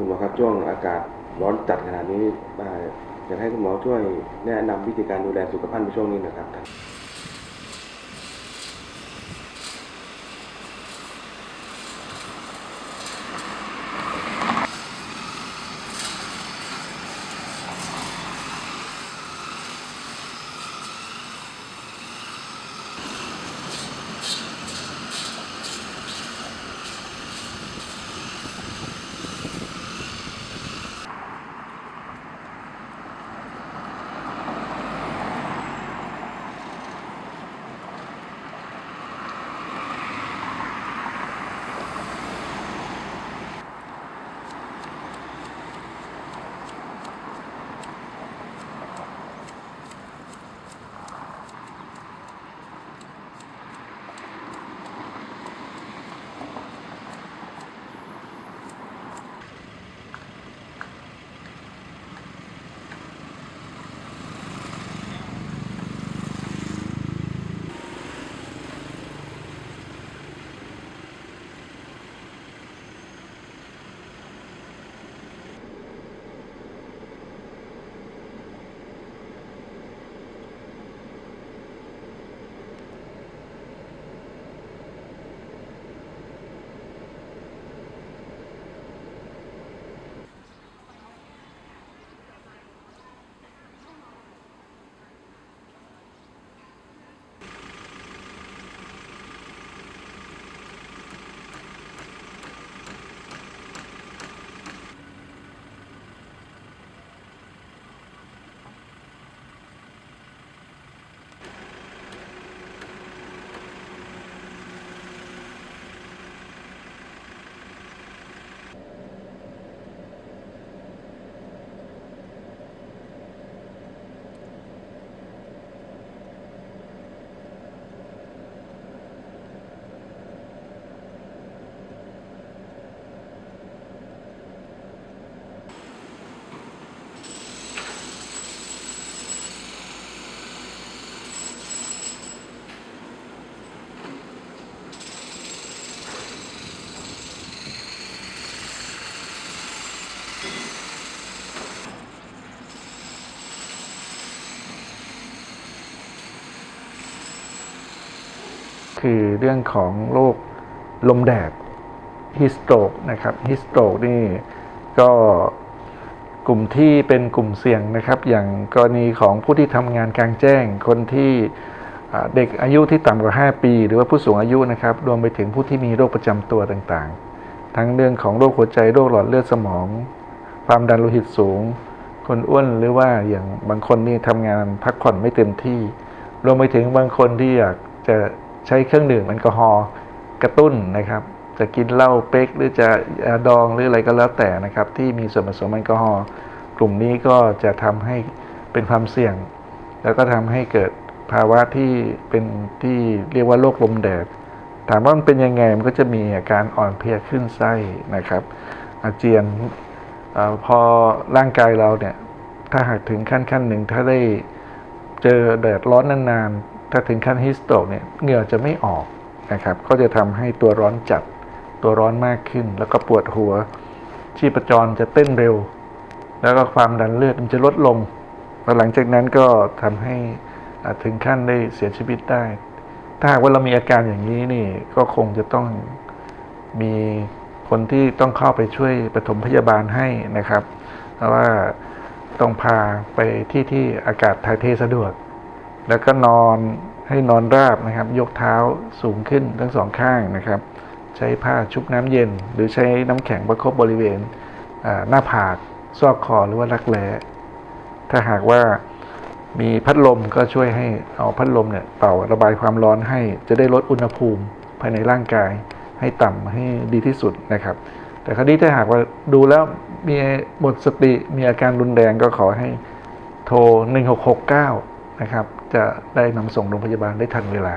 คุณหมอครับช่วงอากาศร้อนจัดขนาดนี้อยากให้คุณหมอช่วยแนะนำวิธีการดูแลสุขภาพในช่วงนี้นะครับ คือเรื่องของโรคลมแดดฮิสโตรกนะครับฮิสโตรกนี่ก็กลุ่มที่เป็นกลุ่มเสี่ยงนะครับ อย่างกรณีของผู้ที่ทำงานกลางแจ้ง คนที่เด็กอายุที่ต่ำกว่า 5 ปี หรือว่าผู้สูงอายุนะครับ รวมไปถึงผู้ที่มีโรคประจำตัวต่างๆ ทั้งเรื่องของโรคหัวใจโรคหลอดเลือดสมอง ความดันโลหิตสูง คนอ้วนหรือว่าอย่างบางคนนี่ทำงานพักผ่อนไม่เต็มที่ รวมไปถึงบางคนที่อยากจะ ใช้เครื่องดื่มแอลกอฮอล์กระตุ้นนะครับ จะกินเหล้าเป๊กหรือจะดองหรืออะไรก็แล้วแต่นะครับ ที่มีส่วนผสมแอลกอฮอล์กลุ่มนี้ก็จะทำให้เป็นความเสี่ยง แล้วก็ทำให้เกิดภาวะที่เป็นที่เรียกว่าโรคลมแดด ถามว่ามันเป็นยังไงมันก็จะมีอาการอ่อนเพลียขึ้นไส้นะครับ อาเจียนอพอร่างกายเราเนี่ยถ้าหากถึงขั้นขั้นหนึ่งถ้าได้เจอแดดร้อนนานๆ ถ้าถึงขั้นฮิสโตรกเนี่ยเหงื่อจะไม่ออกนะครับก็จะทำให้ตัวร้อนจัดตัวร้อนมากขึ้น แล้วก็ปวดหัว ชีพจรจะเต้นเร็ว แล้วก็ความดันเลือดมันจะลดลงแล้วหลังจากนั้นก็ทำให้อ่าถึงขั้นได้เสียชีวิตได้ ถ้าหากว่าเรามีอาการอย่างนี้นี่ก็คงจะต้องมีคนที่ต้องเข้าไปช่วยปฐมพยาบาลให้นะครับ เพราะว่าต้องพาไปที่ที่อากาศถ่ายเทสะดวก แล้วก็นอนให้นอนราบนะครับ ยกเท้าสูงขึ้นทั้งสองข้างนะครับ ใช้ผ้าชุบน้ำเย็น หรือใช้น้ำแข็งประคบบริเวณหน้าผากซอกคอหรือว่ารักแร้ถ้าหากว่ามีพัดลมก็ช่วยให้เอาพัดลมเนี่ยเป่าระบายความร้อนให้จะได้ลดอุณหภูมิภายในร่างกาย ให้ต่ำให้ดีที่สุดนะครับ แต่คราวนี้ถ้าหากว่าดูแล้วมีหมดสติมีอาการรุนแรงก็ขอให้โทร 1669 นะครับ จะได้นำส่งโรงพยาบาลได้ทันเวลา